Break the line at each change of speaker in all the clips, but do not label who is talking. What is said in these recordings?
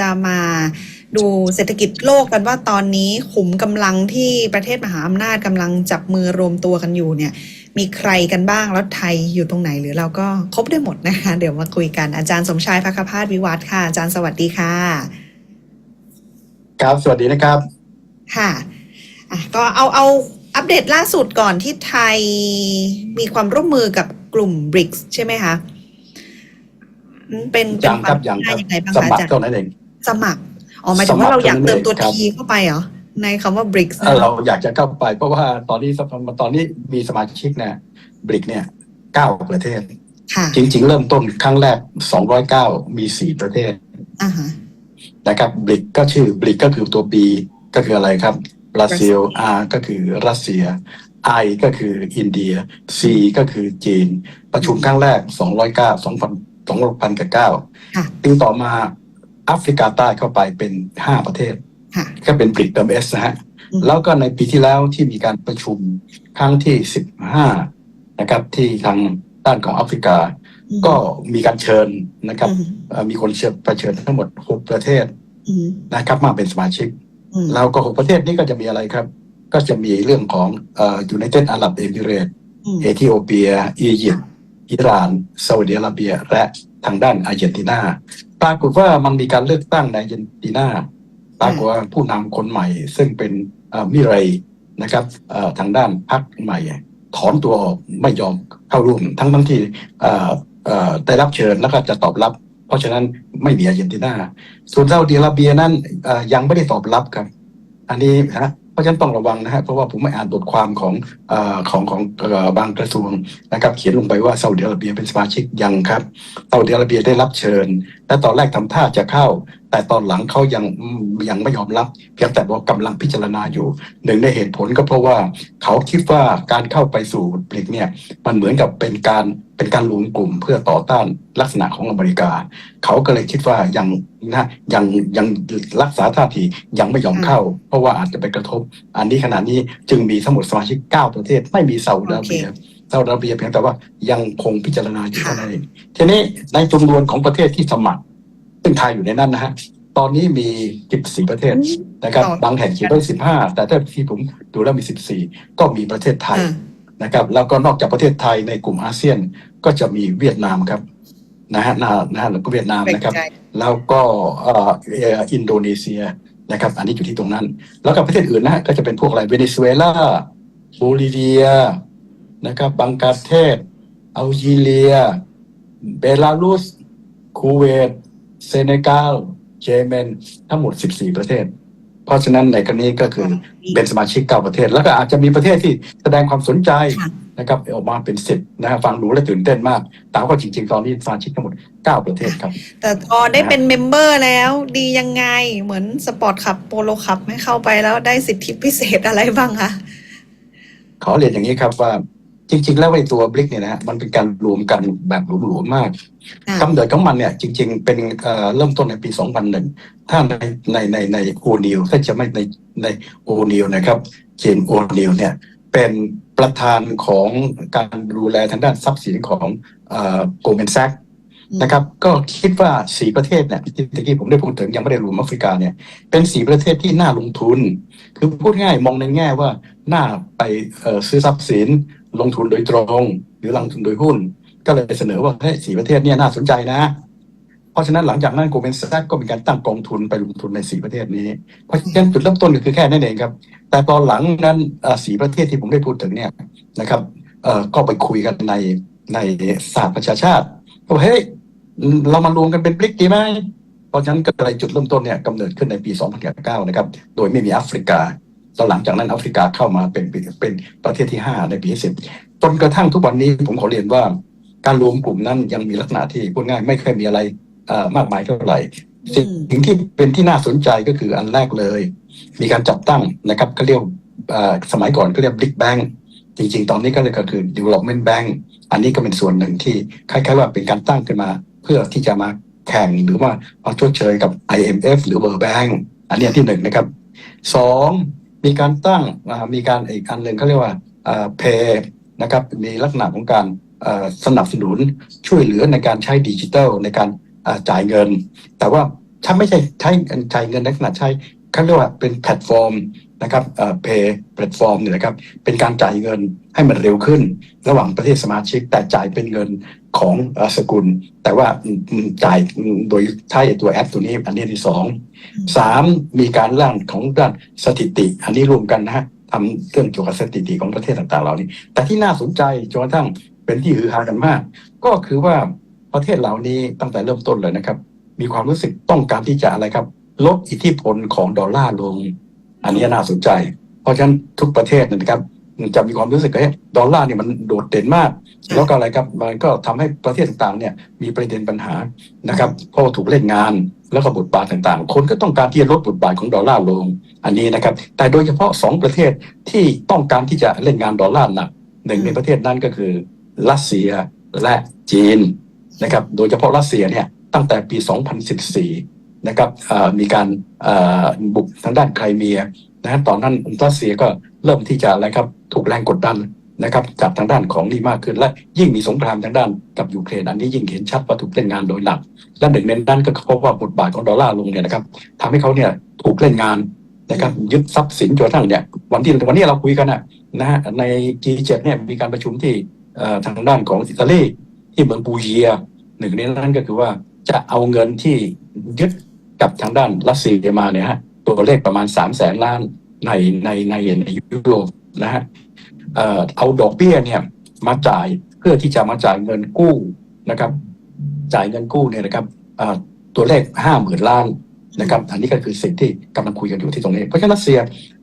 จะมาดูเศรษฐกิจโลกกันว่าตอนนี้ขุมกำลังที่ประเทศมหาอำนาจกำลังจับมือรวมตัวกันอยู่เนี่ย มีใครกันบ้างแล้วไทยอยู่ตรงไหนหรือเราก็ครบได้หมดนะคะ เดี๋ยวมาคุยกันอาจารย์สมชายพักคพาสวิวัฒน์ค่ะอาจารย์สวัสดีค่ะ
ครับสวัสดีนะครับ
ค่ะอะก็เอาเอาอัปเดตล่าสุดก่อนที่ไทยมีความร่วมมือกับกลุ่ม BRICS ใช่ไหมคะอืมเป็นเป็น
ยังครับ
วาม
ยังครับ
ยังไงบ้าง
ส
คะ
มั
อา
คร
จารย์
เท่านั้นเอง
สมัครอ๋อหมายถึงว่าเราอยากเติมตัว
สมัคร
ทีเข้าไปเหรอในคำว่า BRICS
เอ่อเราอยากจะเข้าไป เพราะว่าตอนนี้สมตอนนี้มีสมาชิกเนี่ยบริกเนี่ยเก้าประเทศ
ค่ะ
จริง ๆ เริ่มต้นครั้งแรก209มีสี่ประเทศ
อ่าฮะ
นะครับบริกก็ชื่อบริกก็คือตัว B ก็คืออะไรครับบราซิล R ก็คือรัสเซีย I ก็คืออินเดีย C ก็คือจีน ประชุมครั้งแรก209 2,000 2,000กับ9
ค่ะ
ปีต่อมา แอฟริกาใต้เข้าไปเป็น5ประเทศ
ค่ะ
ก็เป็นบริกเติมเอสนะฮะ
อืม
แล้วก็ในปีที่แล้วที่มีการประชุมครั้งที่15นะครับ ที่ทางด้านของแอฟริกา ก็มีการเชิญนะครับ
อืม
เอ่อมีคนเชิญไปเชิญทั้งหมด6ประเทศ
อืม
นะครับมาเป็นสมาชิก
อืม
แล้วก็6ประเทศนี้ก็จะมีอะไรครับ ก็จะมีเรื่องของเอ่อยูไนเต็ดอาหรับเอมิเรตส์
อืม
เอธิโอเปีย อียิปต์อิหร่านซาอุดิอาระเบีย และ ทางด้านอาร์เจนตินาปรากฏว่ามันมีการเลือกตั้งในอาร์เจนตินาปรากฏว่าผู้นำคนใหม่ ซึ่งเป็นมิเรยนะครับทางด้านพรรคใหม่ ถอนตัวออกไม่ยอมเข้าร่วมทั้งทั้งที่ได้รับเชิญแล้วก็จะตอบรับ เพราะฉะนั้นไม่มีอาร์เจนตินาส่วนซาอุดิอาระเบียนั้นยังไม่ได้ตอบรับครับ อันนี้นะ ราะฉะนั้นต้องระวังนะฮะเพราะว่าผมไม่อ่านบทความของอของของบางกระทรวงนะครับ เขียนลงไปว่าซาอุดิอาระเบียเป็นสมาชิกยังครับซาอุดิอาระเบียได้รับเชิญ และตอนแรกทำท่าจะเข้า แต่ตอนหลังเขายังอืมยังไม่ยอมรับเพียงแต่ว่ากำลังพิจารณาอยู่หนึ่งในเหตุผลก็เพราะว่าเขาคิดว่าการเข้าไปสู่บริกเนี่ยมันเหมือนกับเป็นการเป็นการรวมกลุ่มเพื่อต่อต้านลักษณะของอเมริกา เขาก็เลยคิดว่ายังนะยังยังรักษาท่าทียังไม่ยอมเข้า เพราะว่าอาจจะไปกระทบ อันนี้ขณะนี้จึงมีทั้งหมดสมาชิก 9 ประเทศ ไม่มีซาอุดิอาระเบียซาอุดิอาระเบียเพียงแต่ว่ายังคงพิจารณาอยู่เท่านั้นเองทีนี้ในจำนวนของประเทศที่สมัคร ซึ่งไทยอยู่ในนั้นนะฮะตอนนี้มี 14 ประเทศนะครับ
ต่อ
บางแห่งเขียนไว้15 แต่ถ้าที่ผมดูแล้วมี 14 ก็มีประเทศไทย
อ่า
นะครับ แล้วก็นอกจากประเทศไทยในกลุ่มอาเซียนก็จะมีเวียดนามครับนะฮะนะนะฮะแล้วก็เวียดนามนะครับ
ใจ
แล้วก็เอ่อเอ่ออินโดนีเซียนะครับ อันนี้อยู่ที่ตรงนั้น แล้วก็ประเทศอื่นนะฮะก็จะเป็นพวกอะไรเวเนซุเอลาโบลิเวียนะครับบังกลาเทศอัลจีเรีย เบลารุสคูเวต เซเนกัลเยเมนทั้งหมด 14 ประเทศ เพราะฉะนั้นในกรณีก็คือเป็นสมาชิก9ประเทศ แล้วก็อาจจะมีประเทศที่แสดงความสนใจ
ค่ะ
นะครับออกมาเป็น10นะฮะฟังดูแล้วตื่นเต้นมากแต่ว่าจริง ๆ ตอนนี้สมาชิกทั้งหมด 9 ประเทศครับ
แต่พอได้เป็นเมมเบอร์แล้ว ดียังไงเหมือนสปอร์ตขับโปโลขับไม่เข้าไปแล้วได้สิทธิพิเศษอะไรบ้างคะ
ขอเรียนอย่างนี้ครับว่า จริง ๆ แล้วไอ้ตัวบลิกเนี่ยนะฮะมันเป็นการรวมกันแบบหลวมๆมาก
อ่า
กำเนิดของมันเนี่ยจริง ๆ เป็นเอ่อเริ่มต้นในปี 2001 ถ้าในในในในโอนิวถ้าจะไม่ในในโอนิวนะครับเจนโอนิวเนี่ยเป็นประธานของการดูแลทางด้านทรัพย์สินของโกลเมนแซกนะครับ ก็คิดว่าสี่ประเทศเนี่ยที่ตะกี้ผมได้พูดถึงยังไม่ได้รวมแอฟริกาเนี่ย เป็นสี่ประเทศที่น่าลงทุน คือพูดง่ายมองในแง่ว่าน่าไปเอ่อซื้อทรัพย์สิน ลงทุนโดยตรง หรือลงทุนโดยหุ้น ก็เลยเสนอว่าเฮ้ยสี่ประเทศเนี่ยน่าสนใจนะ เพราะฉะนั้นหลังจากนั้นโกลเมนแซกก็มีการตั้งกองทุนไปลงทุนในสี่ประเทศนี้ เพราะฉะนั้นจุดเริ่มต้นก็คือแค่นั้นเองครับ แต่ตอนหลังนั้นสี่ประเทศที่ผมได้พูดถึงเนี่ยนะครับก็ไปคุยกันในในสหประชาชาติว่าเฮ้ยเรามารวมกันเป็นบริกดีไหมเพราะฉะนั้นก็เลยจุดเริ่มต้นเนี่ยกำเนิดขึ้นในปี 2009 นะครับ โดยไม่มีแอฟริกา แล้วหลังจากนั้นแอฟริกาเข้ามาเป็นเป็นประเทศที่ 5 ในปีที่10จนกระทั่งทุกวันนี้ผมขอเรียนว่า การรวมกลุ่มนั้นยังมีลักษณะที่พูดง่ายไม่เคยมีอะไรมากมายเท่าไหร่สิ่งที่เป็นที่น่าสนใจก็คืออันแรกเลย มีการจัดตั้งนะครับก็เรียกสมัยก่อนก็เรียก Big Bang จริงๆ ตอนนี้ก็เลยก็คือ Development Bank อันนี้ก็เป็นส่วนหนึ่งที่คล้ายๆว่าเป็นการตั้งขึ้นมา เพื่อที่จะมาแข่งหรือว่ามาชดเชยกับ IMF หรือ World Bank อันนี้อันที่หนึ่งนะครับสอง มีการตั้งมีการอีกอันหนึ่งเขาเรียกว่าเพย์นะครับมีลักษณะของการสนับสนุนช่วยเหลือในการใช้ดิจิทัลในการจ่ายเงิน แต่ว่าถ้าไม่ใช่ใช้ใช้เงินในขนาดใช้เขาเรียกว่าเป็นแพลตฟอร์มนะครับเอ่อ pay แพลตฟอร์มเนี่ยนะครับเป็นการจ่ายเงินให้มันเร็วขึ้น ระหว่างประเทศสมาชิกแต่จ่ายเป็นเงิน ของเอ่อสกุล แต่ว่าอืมอืมจ่ายอืมโดยใช้ตัวแอปตัวนี้ อันนี้ที่สองสามมีการร่างของด้านสถิติ อันนี้รวมกันนะฮะทำเรื่องเกี่ยวกับสถิติของประเทศต่างๆ เหล่านี้ แต่ที่น่าสนใจจนกระทั่งเป็นที่ฮือฮากันมาก ก็คือว่าประเทศเหล่านี้ตั้งแต่เริ่มต้นเลยนะครับ มีความรู้สึกต้องการที่จะอะไรครับ ลดอิทธิพลของดอลลาร์ลง อันนี้น่าสนใจ เพราะฉะนั้นทุกประเทศเนยนะครับจะมีความรู้สึกว่าเฮ้ยดอลลาร์เนี่ยมันโดดเด่นมาก แล้วก็อะไรครับมันก็ทำให้ประเทศต่างๆเนี่ยมีประเด็นปัญหานะครับเพราะว่าถูกเล่นงานแล้วก็บทบาทต่างๆ คนก็ต้องการที่จะลดบทบาทของดอลลาร์ลงอันนี้นะครับ แต่โดยเฉพาะสองประเทศที่ต้องการที่จะเล่นงานดอลลาร์หนักหนึ่งในประเทศนั้นก็คือรัสเซียและจีนนะครับโดยเฉพาะรัสเซียเนี่ยตั้งแต่ปี 2014 นะครับเอ่อมีการเอ่อบุกทางด้านไครเมียนะฮะตอนนั้นรัสเซียก็เริ่มที่จะอะไรครับถูกแรงกดดัน นะครับจากทางด้านของนี่มากขึ้น และยิ่งมีสงครามทางด้านกับยูเครนอันนี้ยิ่งเห็นชัดว่าถูกเล่นงานโดยหนัก และหนึ่งในนั้นก็เพราะว่าบทบาทของดอลลาร์ลงเนี่ยนะครับทำให้เขาเนี่ยถูกเล่นงานนะครับยึดทรัพย์สินจนกระทั่งเนี่ยวันที่วันนี้เราคุยกันนะนะฮะใน G7 เนี่ยมีการประชุมที่ทางด้านของอิตาลีที่เมืองปูเยียหนึ่งในนั้นก็คือว่าจะเอาเงินที่ยึดกับทางด้านรัสเซียมาเนี่ยฮะตัวเลขประมาณสามแสนล้านในในในในยุโรปนะฮะ เอาดอกเบี้ยเนี่ยมาจ่ายเพื่อที่จะมาจ่ายเงินกู้นะครับ จ่ายเงินกู้เนี่ยนะครับตัวเลขห้าหมื่นล้านนะครับ อันนี้ก็คือสิ่งที่กำลังคุยกันอยู่ที่ตรงนี้ เพราะฉะนั้นรัสเซีย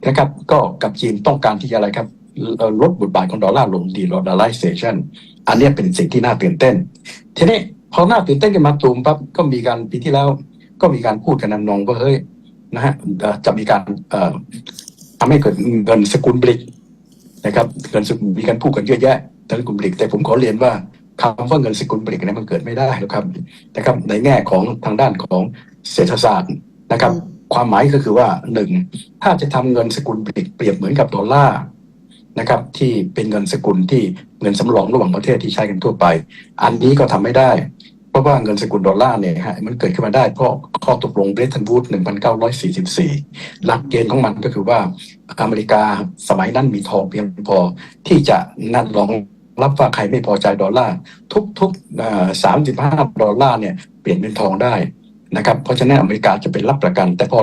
นะครับ ก็กับจีนต้องการที่จะอะไรครับลดบทบาทของดอลลาร์ลงดีดอลลาร์เซชันอันนี้เป็นสิ่งที่น่าตื่นเต้น ทีนี้พอหน้าตื่นเต้นกันมาตูมปั๊บก็มีการปีที่แล้ว ก็มีการพูดกันนำนองว่าเฮ้ยนะฮะจะมีการทำให้เกิดเงินสกุลบริก นะครับเงินสกุลมีการพูดกันเยอะแยะทางสกุลบริกแต่ผมขอเรียนว่าคำว่าเงินสกุลบริกเนี่ยมันเกิดไม่ได้หรอกครับนะครับ ในแง่ของทางด้านของเศรษฐศาสตร์นะครับ ความหมายก็คือว่าหนึ่งถ้าจะทำเงินสกุลบริกเปรียบเหมือนกับดอลลาร์นะครับ ที่เป็นเงินสกุลที่เงินสำรองระหว่างประเทศที่ใช้กันทั่วไป อันนี้ก็ทำไม่ได้เพ ราะว่าเงินสกุลดอลลาร์เนี่ยฮะมันเกิดขึ้นมาได้เพราะข้อตกลงเบรตันวูด 1944 หลักเกณฑ์ของมันก็คือว่าอเมริกาสมัยนั้นมีทองเพียงพอที่จะนั่นรองรับว่าใครไม่พอใจดอลลาร์ทุกๆ35 ดอลลาร์เนี่ยเปลี่ยนเป็นทองได้ นะครับเพราะฉะนั้นอเมริกาจะเป็นรับประกัน แต่พอ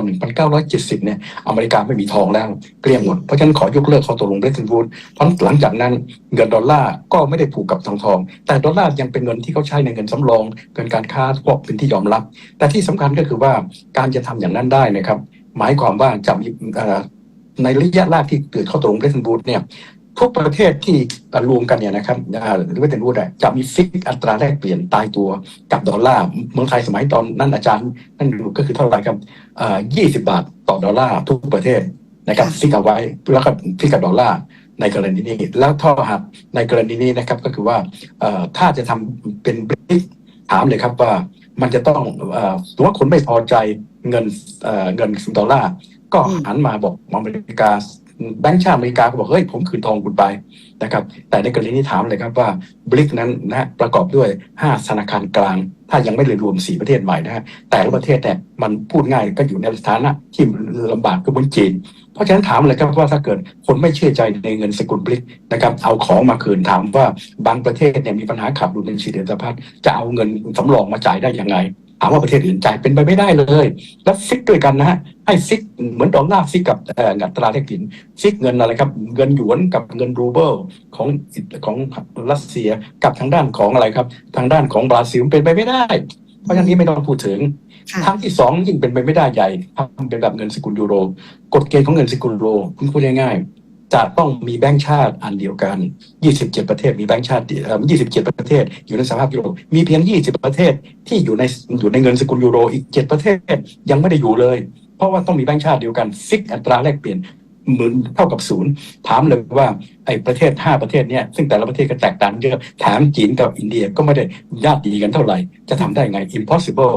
1970 เนี่ยอเมริกาไม่มีทองแล้วเกลี้ยงหมด เพราะฉะนั้นขอยกเลิกข้อตกลงเบรตันวูดเพราะหลังจากนั้นเงินดอลลาร์ก็ไม่ได้ผูกกับทองทอง แต่ดอลลาร์ยังเป็นเงินที่เขาใช้ในเงินสำรองเงินการค้าพวกเป็นที่ยอมรับ แต่ที่สำคัญก็คือว่าการจะทำอย่างนั้นได้นะครับหมายความว่าจะมีในระยะแรกที่เกิดข้อตกลงเบรตันวูดเนี่ย ทุกประเทศที่เอ่อรวมกันเนี่ยนะครับอ่าหรือเบรตันวูดอะจะมีฟิกอัตราแลกเปลี่ยนตายตัวกับดอลลาร์เมืองไทยสมัยตอนนั้นอาจารย์นั่นดูก็คือเท่าไหร่ครับเอ่อ20บาทต่อดอลลาร์ทุกประเทศนะครับฟิกเอาไว้แล้วก็ฟิกกับดอลลาร์ในกรณีนี้ แล้วถ้าหากในกรณีนี้นะครับก็คือว่าเอ่อถ้าจะทำเป็นบริกถามเลยครับว่ามันจะต้องเอ่อสมมติว่าคนไม่พอใจเงินเอ่อเงินดอลลาร์ก็
อืม
หันมาบอกอเมริกา แบงก์ชาติอเมริกาก็บอกเฮ้ยผมคืนทองคุณไปนะครับแต่ในกรณีนี้ถามเลยครับว่าบริกนั้นนะประกอบด้วย 5 ธนาคารกลาง ถ้ายังไม่ได้รวม 4 ประเทศใหม่นะฮะแต่ละประเทศเนี่ยมันพูดง่ายก็อยู่ในสถานะที่ลำบากก็เหมือนจีน เพราะฉะนั้นถามเลยครับว่าถ้าเกิดคนไม่เชื่อใจในเงินสกุลบริกนะครับเอาของมาคืนถามว่าบางประเทศเนี่ยมีปัญหาขับดุลในชีเดนสภาพจะเอาเงินสำรองมาจ่ายได้ยังไงามว่าประเทศอื่นจ่ายเป็นไปไม่ได้เลย แล้วฟิกด้วยกันนะฮะให้ฟิกเหมือนดอลลาร์ฟิกกับเอ่ออัตราแลกเปลี่ยนฟิกเงินอะไรครับ เงินหยวนกับเงินรูเบิลของของรัสเซียกับทางด้านของอะไรครับ ทางด้านของบราซิลเป็นไปไม่ได้ เพราะฉะนั้นนี่ไม่ต้องพูดถึง
ค่ะ
ทางที่สองยิ่งเป็นไปไม่ได้ใหญ่ทำเป็นแบบเงินสกุลยูโร กฎเกณฑ์ของเงินสกุลยูโรคุณพูดง่ายๆ จะต้องมีแบงก์ชาติอันเดียวกัน 27 ประเทศมีแบงก์ชาติเอ่อ27 ประเทศ อยู่ในสภาพยูโรมีเพียง 20 ประเทศที่อยู่ในอยู่ในเงินสกุลยูโร อีก 7 ประเทศยังไม่ได้อยู่เลย เพราะว่าต้องมีแบงก์ชาติเดียวกันฟิกอัตราแลกเปลี่ยนเหมือนเท่ากับศูนย์ถามเลยว่าไอ้ประเทศ 5 ประเทศเนี่ยซึ่งแต่ละประเทศก็แตกต่างเยอะแถมจีนกับอินเดียก็ไม่ได้ญาติดีกันเท่าไหร่ จะทำได้ไง impossible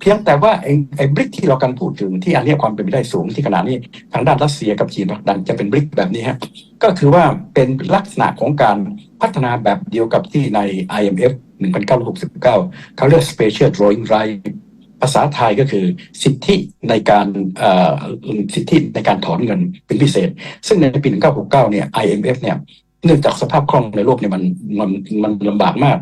เพียงแต่ว่าไอ้บริกที่เรากันพูดถึงที่อันเนี้ยความเป็นไปได้สูงที่ขณะนี้ทางด้านรัสเซียกับจีนผลักดันจะเป็นบริกแบบนี้ฮะก็คือว่าเป็นลักษณะของการพัฒนาแบบเดียวกับที่ใน IMF 1969 เขาเรียก Special Drawing Right ภาษาไทยก็คือสิทธิในการอ่อสิทธิในการถอนเงินเป็นพิเศษ ซึ่งในปี 1969 เนี่ย IMF เนี่ยเนื่องจากสภาพคล่องในโลกเนี่ยมันมันมันลำบากมาก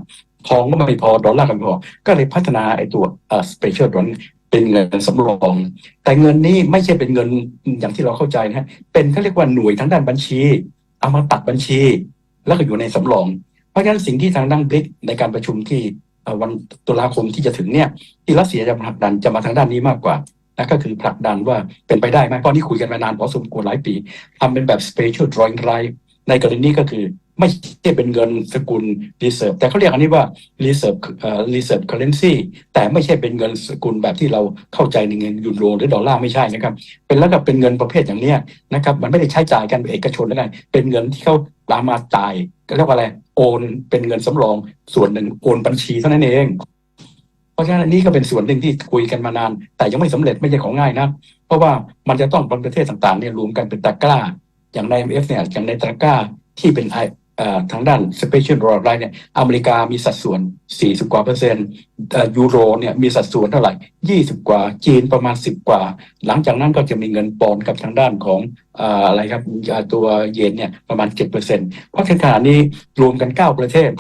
ทองก็ไม่พอดอลลาร์ก็ไม่พอ ก็เลยพัฒนาไอ้ตัวเอ่อ special dollar เป็นเงินสำรอง แต่เงินนี้ไม่ใช่เป็นเงินอย่างที่เราเข้าใจนะฮะเป็นเขาเรียกว่าหน่วยทางด้านบัญชี เอามาตัดบัญชี แล้วก็อยู่ในสำรอง เพราะฉะนั้นสิ่งที่ทางด้านบริกในการประชุมที่วันตุลาคมที่จะถึงเนี่ยที่รัสเซียจะผลักดันจะมาทางด้านนี้มากกว่านะก็คือผลักดันว่าเป็นไปได้ไหมเพราะนี่คุยกันมานานพอสมควรหลายปีทำเป็นแบบ special drawing right ในกรณีนี้ก็คือ ไม่ใช่เป็นเงินสกุล reserve แต่เขาเรียกอันนี้ว่า reserve เอ่อ reserve currency แต่ไม่ใช่เป็นเงินสกุลแบบที่เราเข้าใจในเงินยูโรหรือดอลลาร์ไม่ใช่นะครับ เป็นระดับเป็นเงินประเภทอย่างเนี้ยนะครับ มันไม่ได้ใช้จ่ายกันเอกชนแล้วไงเป็นเงินที่เขาตามมาจ่ายก็เรียกว่าอะไรโอนเป็นเงินสำรองส่วนหนึ่งโอนบัญชีเท่านั้นเอง เพราะฉะนั้นนนี้ก็เป็นส่วนหนึ่งที่คุยกันมานาน แต่ยังไม่สำเร็จไม่ใช่ของง่ายนะเพราะว่ามันจะต้องประเทศต่างๆเนี่ยรวมกันเป็นตะกร้า อย่างใน IMF เนี่ยอย่างในตะกร้าที่เป็นไอ ทางด้าน special Role Right เนี่ยอเมริกามีสัดส่วน 40 กว่าเปอร์เซ็นต์ยูโรเนี่ยมีสัดส่วนเท่าไหร่ 20 กว่าจีนประมาณ 10 กว่า หลังจากนั้นก็จะมีเงินปอนด์กับทางด้านของเอ่อะไรครับตัวเยนเนี่ยประมาณ 7%เปอร์เซนต์เพราะขณะนี้รวมกัน 9 ประเทศ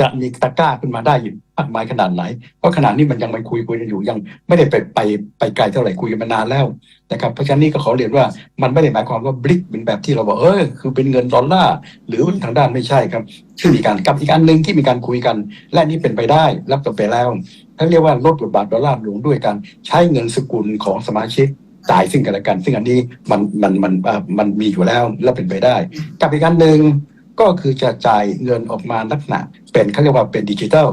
จะมีตะกร้าขึ้นมาได้อยู่มากมายขนาดไหนเพราะขณะนี้มันยังไปคุยคุยกันอยู่ยังไม่ได้ไปไปไปไกลเท่าไหร่คุยกันมานานแล้วนะครับเพราะฉะนั้นนี่ก็ขอเรียนว่ามันไม่ได้หมายความว่าบลิกเป็นแบบที่เราบอกเออคือเป็นเงินดอลลาร์หรือทางด้านไม่ใช่ครับที่มีการกับอีกอันหนึ่งที่มีการคุยกัน และนี่เป็นไปได้รับต่อไปแล้วเขาเรียกว่าลดบทบาทดอลลาร์ลงด้วยการใช้เงินสกุลของสมาชิกจ่ายซึ่งกันและกัน ซึ่งอันนี้มันมันมันมันมีอยู่แล้วและเป็นไปได้ กับอีกอันหนึ่งก็คือจะจ่ายเงินออกมาลักษณะ เป็นเขาเรียกว่าเป็นดิจิทัล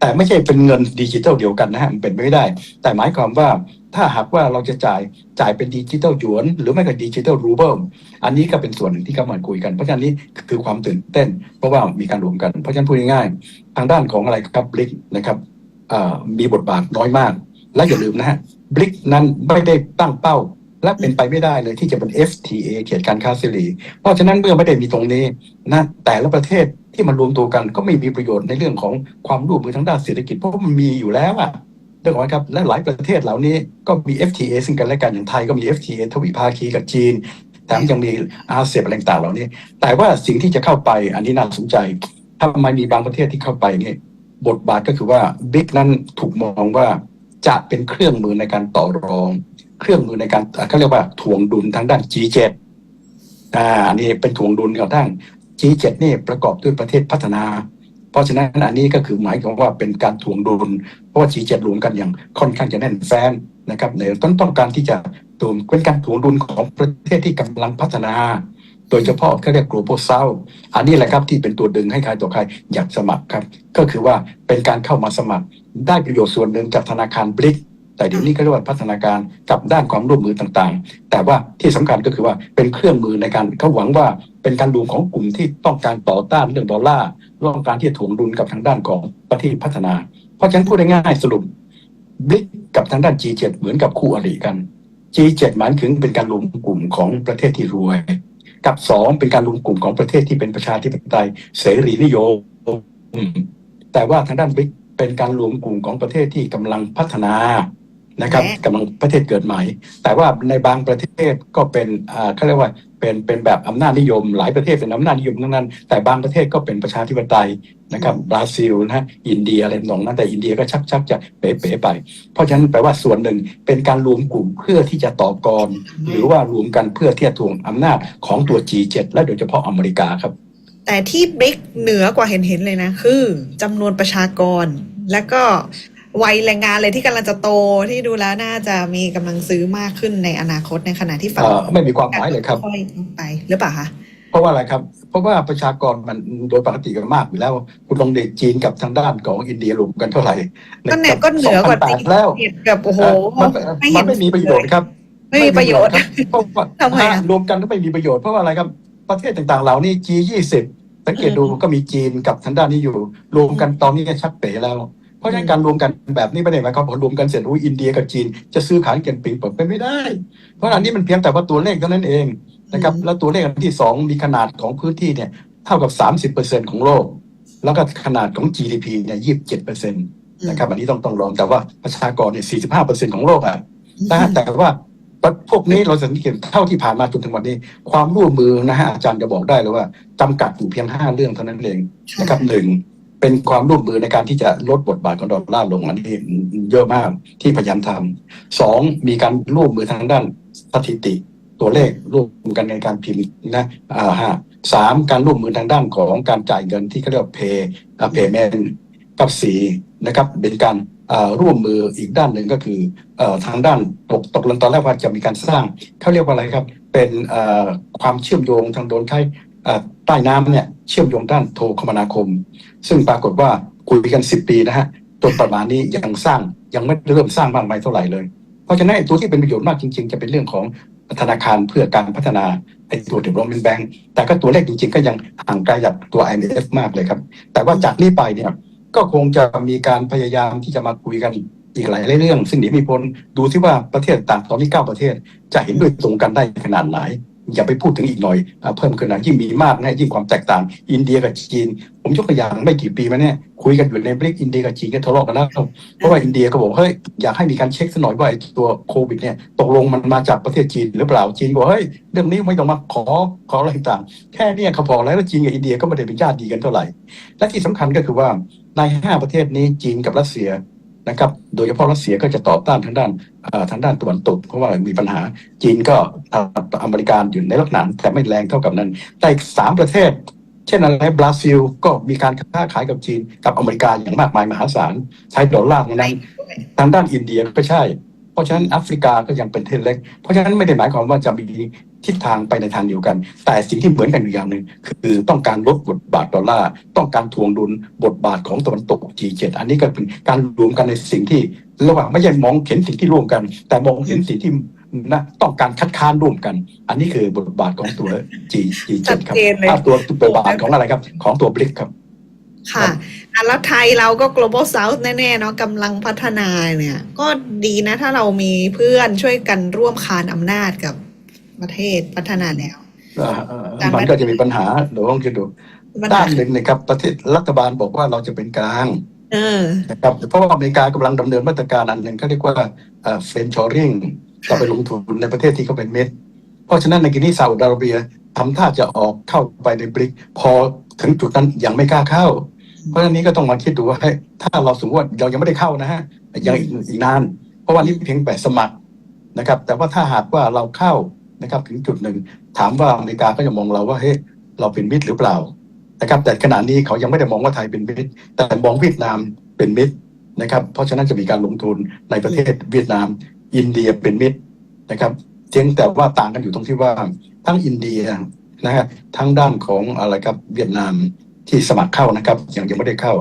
แต่ไม่ใช่เป็นเงินดิจิทัลเดียวกันนะฮะมันเป็นไม่ได้ แต่หมายความว่าถ้าหากว่าเราจะจ่ายจ่ายเป็นดิจิทัลหยวน หรือไม่ก็ดิจิทัลรูเบิลอันนี้ก็เป็นส่วนหนึ่งที่กำลังคุยกันเพราะฉะนั้นนี้คือความตื่นเต้น เพราะว่ามีการรวมกันเพราะฉะนั้นพูดง่ายๆทางด้านของอะไรครับบลิกนะครับมีบทบาทน้อยมาก และอย่าลืมนะฮะบลิกนั้นไม่ได้ตั้งเป้า และเป็นไปไม่ได้เลยที่จะเป็น FTA เขตการค้าเสรี เพราะฉะนั้นเมื่อไม่ได้มีตรงนี้นะแต่ละประเทศที่มันรวมตัวกันก็ไม่มีประโยชน์ในเรื่องของความร่วมมือทางด้านเศรษฐกิจเพราะมันมีอยู่แล้วอะเรื่องของครับและหลายประเทศเหล่านี้ก็มี FTA ซึ่งกันและกันอย่างไทยก็มี FTA ทวิภาคีกับจีนแถมยังมีอาเซียนอะไรต่างเหล่านี้ แต่ว่าสิ่งที่จะเข้าไปอันนี้น่าสนใจทำไมมีบางประเทศที่เข้าไปเนี่ยบทบาทก็คือว่าบิ๊กนั้นถูกมองว่าจะเป็นเครื่องมือในการต่อรอง เครื่องมือในการเขาเรียกว่าถ่วงดุลทางด้าน G7 อ่าอันนี้เป็นถ่วงดุลกับทาง G7 นี่ประกอบด้วยประเทศพัฒนา เพราะฉะนั้นอันนี้ก็คือหมายความว่าเป็นการถ่วงดุลเพราะว่า G7 รวมกันอย่างค่อนข้างจะแน่นแฟ้นนะครับในต้องต้องการที่จะถ่วงเป็นการถ่วงดุลของประเทศที่กำลังพัฒนาโดยเฉพาะเขาเรียก global south อันนี้แหละครับที่เป็นตัวดึงให้ใครต่อใครอยากสมัครครับ ก็คือว่าเป็นการเข้ามาสมัคร ได้ประโยชน์ส่วนหนึ่งจากธนาคารบริก แต่เดี๋ยวนี้ก็เรียกว่าพัฒนาการกับด้านความร่วมมือต่างๆ แต่ว่าที่สำคัญก็คือว่าเป็นเครื่องมือในการเขาหวังว่าเป็นการรวมของกลุ่มที่ต้องการต่อต้านเรื่องดอลลาร์ต้องการที่จะถ่วงดุลกับทางด้านของประเทศพัฒนา เพราะฉะนั้นพูดง่ายๆสรุปบริกกับทางด้าน G7 เหมือนกับคู่อริกัน G7 หมายถึงเป็นการรวมกลุ่มของประเทศที่รวย กับสองเป็นการรวมกลุ่มของประเทศที่เป็นประชาธิปไตยเสรีนิยมแต่ว่าทางด้านบริกเป็นการรวมกลุ่มของประเทศที่กำลังพัฒนา นะครับ
และ
กำลังประเทศเกิดใหม่ แต่ว่าในบางประเทศก็เป็นอ่าเขาเรียกว่าเป็นเป็นแบบอำนาจนิยม หลายประเทศเป็นอำนาจนิยมทั้งนั้น แต่บางประเทศก็เป็นประชาธิปไตยนะครับบราซิลนะฮะอินเดียอะไรตรงนั้นแต่อินเดียก็ชักชักจะเป๋ๆไป เพราะฉะนั้นแปลว่าส่วนหนึ่งเป็นการรวมกลุ่มเพื่อที่จะต่อกร หรือว่ารวมกันเพื่อที่จะทวงอำนาจของตัว G7 และโดยเฉพาะอเมริกาครับ
แต่ที่บริกเหนือกว่าเห็นเห็นๆเลยนะ คือจำนวนประชากรและก็ วัยแรงงานเลยที่กำลังจะโตที่ดูแล้วน่าจะมีกำลังซื้อมากขึ้นในอนาคตในขณะที่ฝั่ง
เอ่อไม่มีความหมายเลยครับ
ค่อยๆลงไปหรือเปล่าคะ
เพราะว่าอะไรครับ เพราะว่าประชากรมันโดยปกติกันมากอยู่แล้ว คุณลองเด็กจีนกับทางด้านของอินเดียรวมกันเท่าไหร่
ก็เนี่ยก็เหนือกว่า
สงพัแปดแล้ว
เทียบกับโอ้โห
เอ่อมัน
ไม่เห็
มันนไม่มีประโยชน์ครับ
ไม่มีประโยชน์
ครับเพราะว่า
ทำไมอะ
รวมกันก็ไม่มีประโยชน์ เพราะว่าอะไรครับ ประเทศต่างๆ เหล่านี้ G20 สังเกตดู
อืม
ก็มีจีนกับทางด้านนี้อยู่ รวมกันตอนนี้ชักเป๋แล้ว เพราะฉะนั้นการรวมกันแบบนี้ไม่ได้หมายความว่ารวมกันเสร็จอุ้ยอินเดียกับจีนจะซื้อขายกันปิงเปิดเป็นไม่ได้ เพราะอันนี้มันเพียงแต่ว่าตัวเลขเท่านั้นเองนะครับแล้วตัวเลขอันที่สองมีขนาดของพื้นที่เนี่ยเท่ากับ 30%ของโลก แล้วก็ขนาดของ GDP เนี่ย27%นะครับอันนี้ต้องต้องรองแต่ว่าประชากรเนี่ย45เปอร์เซ็นของโลกอะนะฮะแต่ว่าพวกนี้เราสังเกตเท่าที่ผ่านมาจนถึงวันนี้ ความร่วมมือนะฮะอาจารย์จะบอกได้เลยว่าจำกัดอยู่เพียงห้าเรื่องเท่านั้นเองนะครับหนึ่ง เป็นความร่วมมือในการที่จะลดบทบาทของดอลลาร์ลงอันนี้เยอะมากที่พยายามทำสองมีการร่วมมือทางด้านสถิติตัวเลขร่วมกันในการพิมพ์นะอ่าฮะสามการร่วมมือทางด้านของการจ่ายเงินที่เขาเรียกว่า pay อ่า payment กับสีนะครับเป็นการร่วมมืออีกด้านหนึ่งก็คือทางด้านตกตกลงตอนแรกว่าจะมีการสร้างเขาเรียกว่าอะไรครับ เป็นความเชื่อมโยงทางโดนใช้ใต้น้ำเนี่ยเชื่อมโยงด้านโทรคมนาคม ซึ่งปรากฏว่าคุยกันสิบปีนะฮะจนประมาณนี้ยังสร้างยังไม่เริ่มสร้างมากมายเท่าไหร่เลย เพราะฉะนั้นตัวที่เป็นประโยชน์มากจริง ๆ จะเป็นเรื่องของธนาคารเพื่อการพัฒนาไอ้ตัว development bank แต่ก็ตัวเลขจริง ๆ ก็ยังห่างไกลจากตัว IMF มากเลยครับ แต่ว่าจากนี้ไปเนี่ยก็คงจะมีการพยายามที่จะมาคุยกันอีกหลายเรื่อง ซึ่งหนีไม่พ้นดูที่ว่าประเทศต่างตอนนี้เก้าประเทศ จะเห็นด้วยตรงกันได้ขนาดไหน อย่าไปพูดถึงอีกหน่อยเพิ่มขึ้นนะยิ่งมีมากนะยิ่งความแตกต่าง อินเดียกับจีน ผมยกตัวอย่างไม่กี่ปีมาเนี่ยคุยกันอยู่ในบริกอินเดียกับจีนก็ทะเลาะกันแล้วเพราะว่าอินเดียก็บอกเฮ้ยอยากให้มีการเช็คสักหน่อยว่าไอ้ตัวโควิดเนี่ยตกลงมันมาจากประเทศจีนหรือเปล่าจีนบอกเฮ้ยเรื่องนี้ไม่ต้องมาขอขออะไรต่างแค่เนี้เขาพอแล้วแล้วจีนกับอินเดียก็ไม่ได้เป็นญาติดีกันเท่าไหร่และที่สำคัญก็คือว่าในห้าประเทศนี้จีนกับรัสเซีย นะครับ โดยเฉพาะรัสเซียก็จะต่อต้านทางด้านเอ่อทางด้านตะวันตก เพราะว่ามีปัญหาจีนก็เอ่ออเมริกาอยู่ในลักษณะแต่ไม่แรงเท่ากับนั้น แต่อีกสามประเทศ เช่นอะไรบราซิลก็มีการค้าขายกับจีนกับอเมริกาอย่างมากมายมหาศาลใช้ดอลลาร์ในนั้นทางด้านอินเดียก็ใช่ เพราะฉะนั้นแอฟริกาก็ยังเป็นประเทศเล็ก เพราะฉะนั้นไม่ได้หมายความว่าจะมีทิศทางไปในทางเดียวกัน แต่สิ่งที่เหมือนกันอยู่อย่างหนึ่งคือต้องการลดบทบาทดอลลาร์ต้องการทวงดุลบทบาทของตะวันตก G7 อันนี้ก็เป็นการรวมกันในสิ่งที่ระหว่างไม่ใช่มองเห็นสิ่งที่ร่วมกัน แต่มองเห็นสิ่งที่นะต้องการคัดค้านร่วมกัน อันนี้คือบทบาทของตัว G
ชัด
G7 ครับ
เจนเลย
ถ้าตัวตัวบทบาทของอะไรครับ ของตัวบริกครับ
ค่ะอะแล้วไทยเราก็ global south แน่ๆเนาะกำลังพัฒนาเนี่ย ก็ดีนะถ้าเรามีเพื่อนช่วยกันร่วมคานอำนาจกับประเทศพัฒนาแนว
เอ่อเอ่อมันก็จะมีปัญหาเดี๋ยวลองคิดดู
มัน
ด้านหนึ่งนะครับประเทศรัฐบาลบอกว่าเราจะเป็นกลาง
เออ
นะครับเพราะว่าอเมริกากำลังดำเนินมาตรการอันหนึ่งเขาเรียกว่าเฟรนชอริงจะไปลงทุนในประเทศที่เขาเป็นเม็ด เพราะฉะนั้นในกินีซาอุดิอาระเบียทำท่าจะออกเข้าไปในบริก พอถึงจุดนั้นยังไม่กล้าเข้า เพราะฉะนั้นนี้ก็ต้องมาคิดดูว่าถ้าเราสมมติว่าเรายังไม่ได้เข้านะฮะยังอีกอีกนาน เพราะว่านี่เพียงแต่สมัครนะครับ แต่ว่าถ้าหากว่าเราเข้านะครับถึงจุดหนึ่ง ถามว่าอเมริกาก็จะมองเราว่าเฮ้ยเราเป็นมิตรหรือเปล่านะครับ แต่ขณะนี้เขายังไม่ได้มองว่าไทยเป็นมิตร แต่มองเวียดนามเป็นมิตรนะครับ เพราะฉะนั้นจะมีการลงทุนในประเทศเวียดนาม อินเดียเป็นมิตรนะครับเพียงแต่ว่าต่างกันอยู่ตรงที่ว่าทั้งอินเดียนะฮะทั้งด้านของอะไรครับเวียดนาม ที่สมัครเข้านะครับยังยังไม่ได้เข้า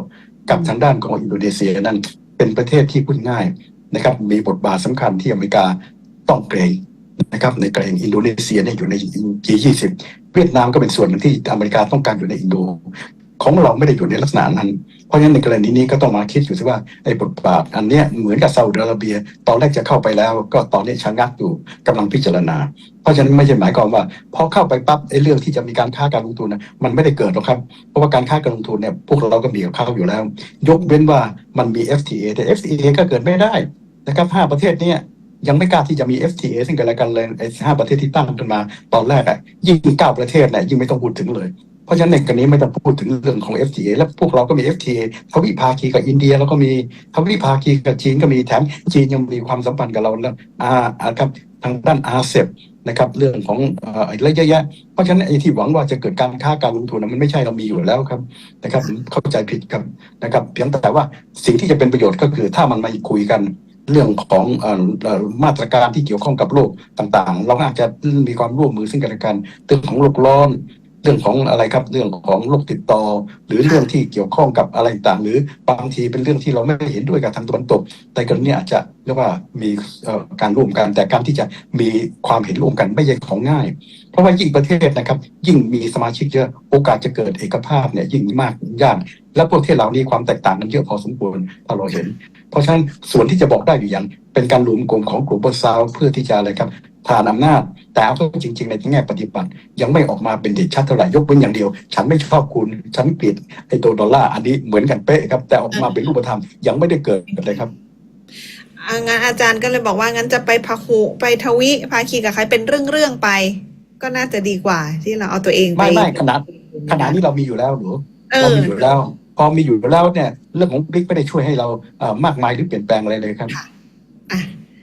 กับทางด้านของอินโดนีเซียนั้นเป็นประเทศที่พูดง่ายนะครับ มีบทบาทสำคัญที่อเมริกาต้องเกรงนะครับในเกรงอินโดนีเซียเนี่ยอยู่ใน G20 เวียดนามก็เป็นส่วนหนึ่งที่อเมริกาต้องการอยู่ในอินโด ของเราไม่ได้อยู่ในลักษณะนั้น เพราะฉะนั้นในกรณีนี้ก็ต้องมาคิดอยู่สิว่าไอ้บทบาทอันเนี้ยเหมือนกับซาอุดิอาระเบีย ตอนแรกจะเข้าไปแล้ว ก็ตอนนี้ชะงักอยู่กำลังพิจารณา เพราะฉะนั้นไม่ใช่หมายความว่าพอเข้าไปปั๊บไอ้เรื่องที่จะมีการค้าการลงทุนนะมันไม่ได้เกิดหรอกครับ เพราะว่าการค้าการลงทุนเนี่ยพวกเราก็มีกับเขาอยู่แล้ว ยกเว้นว่ามันมี FTA แต่ FTA ก็เกิดไม่ได้นะครับห้าประเทศเนี้ยยังไม่กล้าที่จะมี FTA ซึ่งกันและกันเลยไอ้ห้าประเทศที่ตั้งขึ้นมา ตอนแรกอะยิ่งเก้าประเทศเนี่ยยิ่งไม่ต้องพูดถึงเลย ราะฉะนั้นในกรณีไม่ต้องพูดถึงเรื่องของ FTA และพวกเราก็มี FTA ทวิภาคีกับอินเดีย แล้วก็มีทวิภาคีกับจีนก็มีแถมจีนยังมีความสัมพันธ์กับเราแล้วอ่าครับทางด้านอาเซบนะครับเรื่องของอะไรเยอะแยะเพราะฉะนั้นไอ้ที่หวังว่าจะเกิดการค้าการลงทุนนะมันไม่ใช่เรามีอยู่แล้วครับนะครับเข้าใจผิดครับนะครับเพียงแต่ว่าสิ่งที่จะเป็นประโยชน์ก็คือถ้ามันมาคุยกันเรื่องของอมาตรการที่เกี่ยวข้องกับโลกต่างๆ เราอาจจะมีความร่วมมือซึ่งกันและกันเรื่องของโลกร้อน เรื่องของอะไรครับเรื่องของโรคติดต่อ หรือเรื่องที่เกี่ยวข้องกับอะไรต่าง หรือบางทีเป็นเรื่องที่เราไม่เห็นด้วยกับทางตะวันตก แต่กรณีอาจจะเรียกว่ามีการร่วมกัน แต่การที่จะมีความเห็นร่วมกันไม่ใช่ของง่าย เพราะว่ายิ่งประเทศนะครับ ยิ่งมีสมาชิกเยอะโอกาสจะเกิดเอกภาพเนี่ยยิ่งมากยากและประเทศเหล่านี้ความแตกต่างกันเยอะพอสมควรถ้าเราเห็น เพราะฉะนั้นส่วนที่จะบอกได้อยู่อย่าง เป็นการรวมกลุ่มของกลุ่มบนซาวเพื่อที่จะอะไรครับทานอำนาจ แต่เอาเข้าจริง ๆ ในแง่ปฏิบัติ ยังไม่ออกมาเป็นเด่นชัดเท่าไหร่ยกเว้นอย่างเดียว ฉันไม่ชอบคุณ ฉันเกลียดไอ้ตัวดอลลาร์อันนี้เหมือนกันเป๊ะครับ แต่ออกมาเป็นรูปธรรมยังไม่ได้เกิดเลยครับ
อ่างั้นอาจารย์ก็เลยบอกว่างั้นจะไปพาหุไปทวิภาคีกับใครเป็นเรื่องๆไป ก็น่าจะดีกว่า ที่เราเอาตัวเองไป
ไม่ไม่ขนาดขนาดนี้เรามีอยู่แล้วหรือ
เอ
เรา
อ
มีอยู่แล้ว พอมีอยู่แล้วเนี่ยเรื่องของบิ๊กไม่ได้ช่วยให้เราเอ่อมากมายหรือเปลี่ยนแปลงอะไรเลยครับ
อะ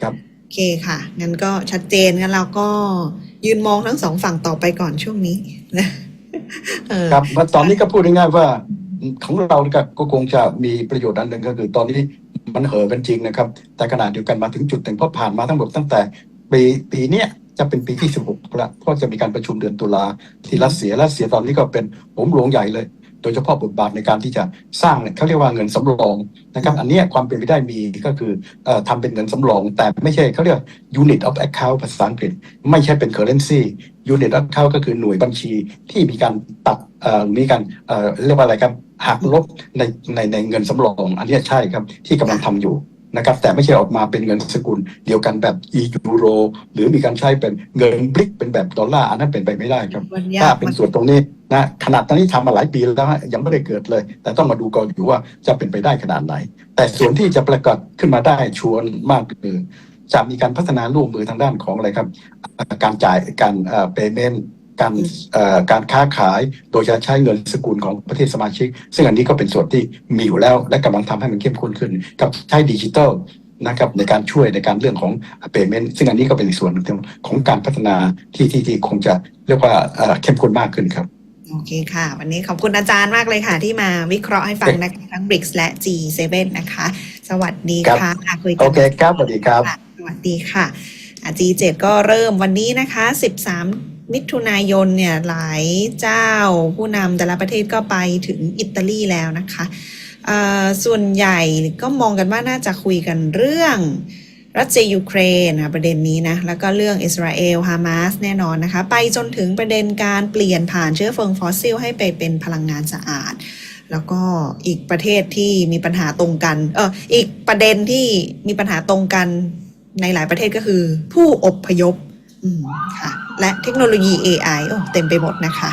ครับ
โอเคค่ะ งั้นก็ชัดเจนงั้นเราก็ยืนมองทั้งสองฝั่งต่อไปก่อนช่วงนี้นะเออ
ครับว่าตอนนี้ก็พูดง่ายๆว่าของเราก็ก็คงจะมีประโยชน์อันหนึ่งก็คือตอนนี้มันเห่อกันจริงนะครับ แต่ขณะเดียวกันมาถึงจุดหนึ่งเพราะผ่านมาทั้งหมดตั้งแต่ปีปีเนี้ยจะเป็นปีที่ 16แล้วเพราะจะมีการประชุมเดือนตุลาที่รัสเซียรัสเซียตอนนี้ก็เป็นผมหลวงใหญ่เลย โดยเฉพาะบทบาทในการที่จะสร้างเนี่ยเขาเรียกว่าเงินสำรองนะครับ อันเนี้ยความเป็นไปได้มีก็คือเอ่อทำเป็นเงินสำรอง แต่ไม่ใช่เขาเรียก unit of account ภาษาอังกฤษ ไม่ใช่เป็น currency unit of account ก็คือหน่วยบัญชีที่มีการตัดเอ่อมีการเอ่อเรียกว่าอะไรครับหักลบในในในเงินสำรอง อันเนี้ยใช่ครับที่กำลังทำอยู่ นะครับแต่ไม่ใช่ออกมาเป็นเงินสกุลเดียวกันแบบ e ยูโร หรือมีการใช้เป็นเงินบลิกเป็นแบบดอลลาร์อันนั้นเป็นไปไม่ได้ครับ
มัน
ถ้ายา
ก
เป็น
มัน
ส่วนตรงนี้นะขนาดตอนนี้ทำมาหลายปีแล้วฮะยังไม่ได้เกิดเลย แต่ต้องมาดูก่อนอยู่ว่าจะเป็นไปได้ขนาดไหน แต่ส่วนที่จะประกาศขึ้นมาได้ชวนมากคือจะมีการพัฒนาร่วมมือทางด้านของอะไรครับเอ่อการจ่ายการเอ่อ payment การเอ่อการค้าขายโดยจะใช้เงินสกุลของประเทศสมาชิก ซึ่งอันนี้ก็เป็นส่วนที่มีอยู่แล้ว และกำลังทำให้มันเข้มข้นขึ้น กับใช้ดิจิทัลนะครับในการช่วยในการเรื่องของ payment ซึ่งอันนี้ก็เป็นอีกส่วนหนึ่งของการพัฒนาที่ที่ที่คงจะเรียกว่าเอ่อเข้มข้นมากขึ้นครับ
โอเคค่ะ วันนี้ขอบคุณอาจารย์มากเลยค่ะ ที่มาวิเคราะห์ให้ฟังนะคะทั้ง BRICS และ G7 นะคะ สวัสดีค่ะคุยกั
โอเคครับสวัสดีครับ
ค่ะสวัสดีค่ะอะ G7 ก็เริ่มวันนี้นะคะ 13 มิถุนายนเนี่ยหลายเจ้าผู้นำแต่ละประเทศก็ไปถึงอิตาลีแล้วนะคะส่วนใหญ่ก็มองกันว่าน่าจะคุยกันเรื่องรัสเซียยูเครนนะประเด็นนี้นะ แล้วก็เรื่องอิสราเอลฮามาสแน่นอนนะคะ ไปจนถึงประเด็นการเปลี่ยนผ่านเชื้อเพลิงฟอสซิลให้ไปเป็นพลังงานสะอาด แล้วก็อีกประเทศที่มีปัญหาตรงกันเอออีกประเด็นที่มีปัญหาตรงกันในหลายประเทศก็คือผู้อพยพ ค่ะ และเทคโนโลยี AI โอ้เต็มไปหมดนะคะ